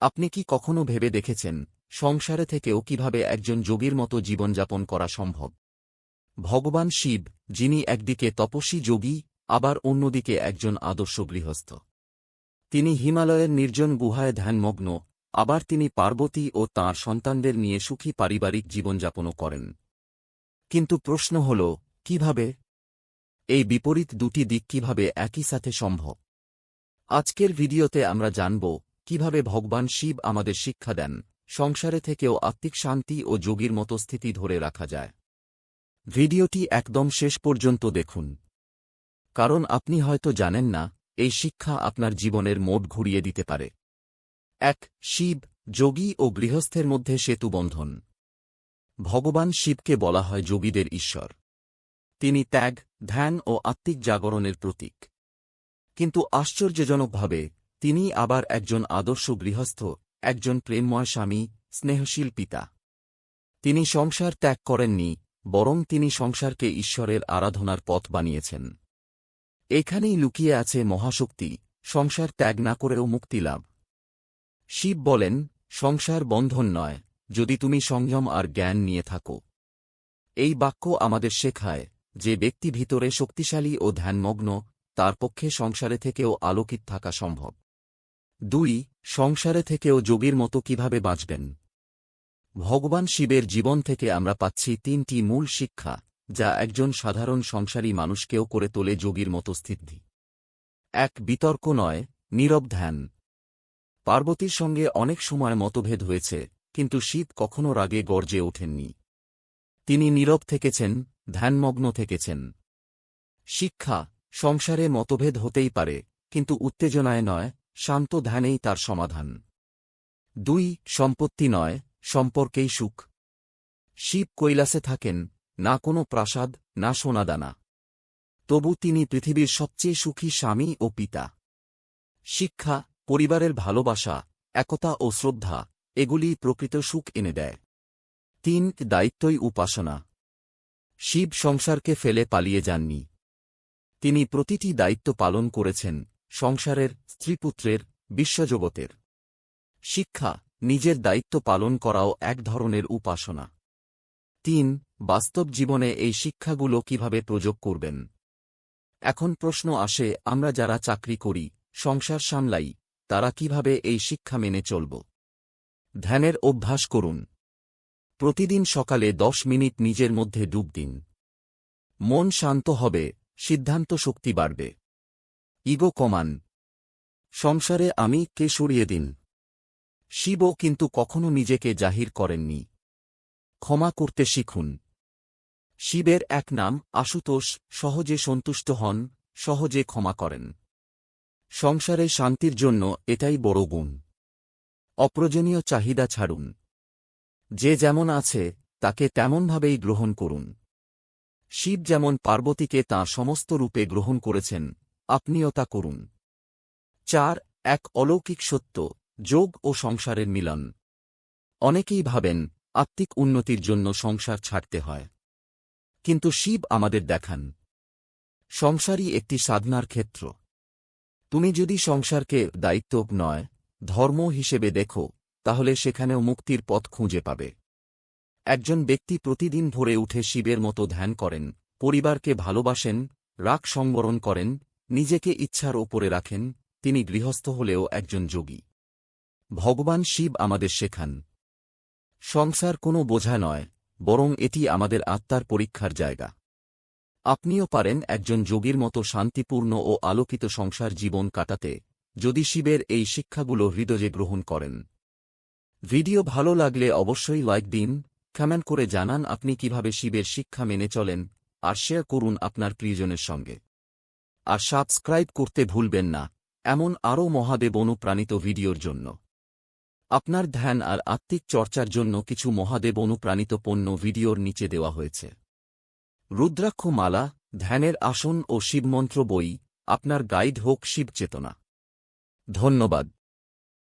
আপনি কি কখনো ভেবে দেখেছেন, সংসারে থেকেও কীভাবে একজন যোগীর মতো জীবনযাপন করা সম্ভব? ভগবান শিব, যিনি একদিকে তপস্বী যোগী, আবার অন্যদিকে একজন আদর্শ গৃহস্থ। তিনি হিমালয়ের নির্জন গুহায় ধ্যানমগ্ন, আবার তিনি পার্বতী ও তাঁর সন্তানদের নিয়ে সুখী পারিবারিক জীবনযাপনও করেন। কিন্তু প্রশ্ন হল, কীভাবে? এই বিপরীত দুটি দিক কীভাবে একই সাথে সম্ভব? আজকের ভিডিওতে আমরা জানব কীভাবে ভগবান শিব আমাদের শিক্ষা দেন, সংসারে থেকেও আত্মিক শান্তি ও যোগীর মতো স্থিতি ধরে রাখা যায়। ভিডিওটি একদম শেষ পর্যন্ত দেখুন। কারণ আপনি হয়তো জানেন না, এই শিক্ষা আপনার জীবনের মোড ঘুরিয়ে দিতে পারে। এক, শিব, যোগী ও গৃহস্থের মধ্যে সেতু বন্ধন। ভগবান শিবকে বলা হয় যোগীদের ঈশ্বর। তিনি ত্যাগ, ধ্যান ও আত্মিক জাগরণের প্রতীক। কিন্তু আশ্চর্যজনকভাবে তিনি আবার একজন আদর্শ গৃহস্থ, একজন প্রেমময় স্বামী, স্নেহশীল পিতা। তিনি সংসার ত্যাগ করেননি, বরং তিনি সংসারকে ঈশ্বরের আরাধনার পথ বানিয়েছেন। এখানেই লুকিয়ে আছে মহাশক্তি, সংসার ত্যাগ না করেও মুক্তি লাভ। শিব বলেন, সংসার বন্ধন নয়, যদি তুমি সংযম আর জ্ঞান নিয়ে থাকো। এই বাক্য আমাদের শেখায়, যে ব্যক্তি ভিতরে শক্তিশালী ও ধ্যানমগ্ন, তার পক্ষে সংসারে থেকেও আলোকিত থাকা সম্ভব। দুই, সংসারে থেকেও যোগীর মতো কীভাবে বাঁচবেন? ভগবান শিবের জীবন থেকে আমরা পাচ্ছি তিনটি মূল শিক্ষা, যা একজন সাধারণ সংসারী মানুষকেও করে তোলে যোগীর মতো স্থিতি এক, বিতর্ক নয়, নীরব ধ্যান। পার্বতীর সঙ্গে অনেক সময় মতভেদ হয়েছে, কিন্তু শিব কখনো রাগে গর্জে ওঠেননি। তিনি নীরব থেকেছেন, ধ্যানমগ্ন থেকেছেন। শিক্ষা, সংসারে মতভেদ হতেই পারে, কিন্তু উত্তেজনায় নয় শান্ত ধ্যানেই তার সমাধান। দুই, সম্পত্তি নয়, সম্পর্কেই সুখ। শিব কৈলাসে থাকেন, না কোনো প্রাসাদ, না সোনাদানা। তবু তিনি পৃথিবীর সবচেয়ে সুখী স্বামী ও পিতা। শিক্ষা, পরিবারের ভালোবাসা, একতা ও শ্রদ্ধা এগুলি প্রকৃত সুখ এনে দেয়। তিন, দায়িত্বই উপাসনা। শিব সংসারকে ফেলে পালিয়ে যাননি। তিনি প্রতিটি দায়িত্ব পালন করেছেন সংসারের, স্ত্রীপুত্রের, বিশ্বজগতের। শিক্ষা, নিজের দায়িত্ব পালন করাও এক ধরনের উপাসনা। তিন, বাস্তব জীবনে এই শিক্ষাগুলো কীভাবে প্রযোগ করবেন? এখন প্রশ্ন আসে, আমরা যারা চাকরি করি, সংসার সামলাই, তারা কীভাবে এই শিক্ষা মেনে চলব? ধ্যানের অভ্যাস করুন। প্রতিদিন সকালে দশ মিনিট নিজের মধ্যে ডুব দিন। মন শান্ত হবে, সিদ্ধান্ত শক্তি বাড়বে। ইগো কমান। সংসারে আমি কে সরিয়ে দিন? শিব কিন্তু কখনো নিজেকে জাহির করেননি। ক্ষমা করতে শিখুন। শিবের এক নাম আশুতোষ, সহজে সন্তুষ্ট হন, সহজে ক্ষমা করেন। সংসারে শান্তির জন্য এটাই বড় গুণ। অপ্রয়োজনীয় চাহিদা ছাড়ুন। যে যেমন আছে, তাকে তেমনভাবেই গ্রহণ করুন। শিব যেমন পার্বতীকে তাঁর সমস্ত রূপে গ্রহণ করেছেন আপনিও তা করুন। চার, এক অলৌকিক সত্য, যোগ ও সংসারের মিলন। অনেকেই ভাবেন, আত্মিক উন্নতির জন্য সংসার ছাড়তে হয়। কিন্তু শিব আমাদের দেখান। সংসারই একটি সাধনার ক্ষেত্র। তুমি যদি সংসারকে দায়িত্ব নয়, ধর্ম হিসেবে দেখো, তাহলে সেখানেও মুক্তির পথ খুঁজে পাবে। একজন ব্যক্তি প্রতিদিন ভোরে উঠে শিবের মতো ধ্যান করেন, পরিবারকে ভালোবাসেন, রাগ সংবরণ করেন নিজেকে ইচ্ছার ওপরে রাখেন, তিনি গৃহস্থ হলেও একজন যোগী। ভগবান শিব আমাদের শেখান। সংসার কোনো বোঝা নয়, বরং এটি আমাদের আত্মার পরীক্ষার জায়গা। আপনিও পারেন একজন যোগীর মতো শান্তিপূর্ণ ও আলোকিত সংসার জীবন কাটাতে, যদি শিবের এই শিক্ষাগুলো হৃদয়ে গ্রহণ করেন। ভিডিও ভালো লাগলে অবশ্যই লাইক দিন, কমেন্ট করে জানান আপনি কীভাবে শিবের শিক্ষা মেনে চলেন, আর শেয়ার করুন আপনার প্রিয়জনের সঙ্গে। আর সাবস্ক্রাইব করতে ভুলবেন না। এমন আরও মহাদেব অনুপ্রাণিত ভিডিওর জন্য। আপনার ধ্যান আর আত্মিক চর্চার জন্য কিছু মহাদেব অনুপ্রাণিত পণ্য ভিডিওর নিচে দেওয়া হয়েছে। রুদ্রাক্ষ মালা ধ্যানের আসন ও শিবমন্ত্র বই, আপনার গাইড হোক শিবচেতনা। ধন্যবাদ।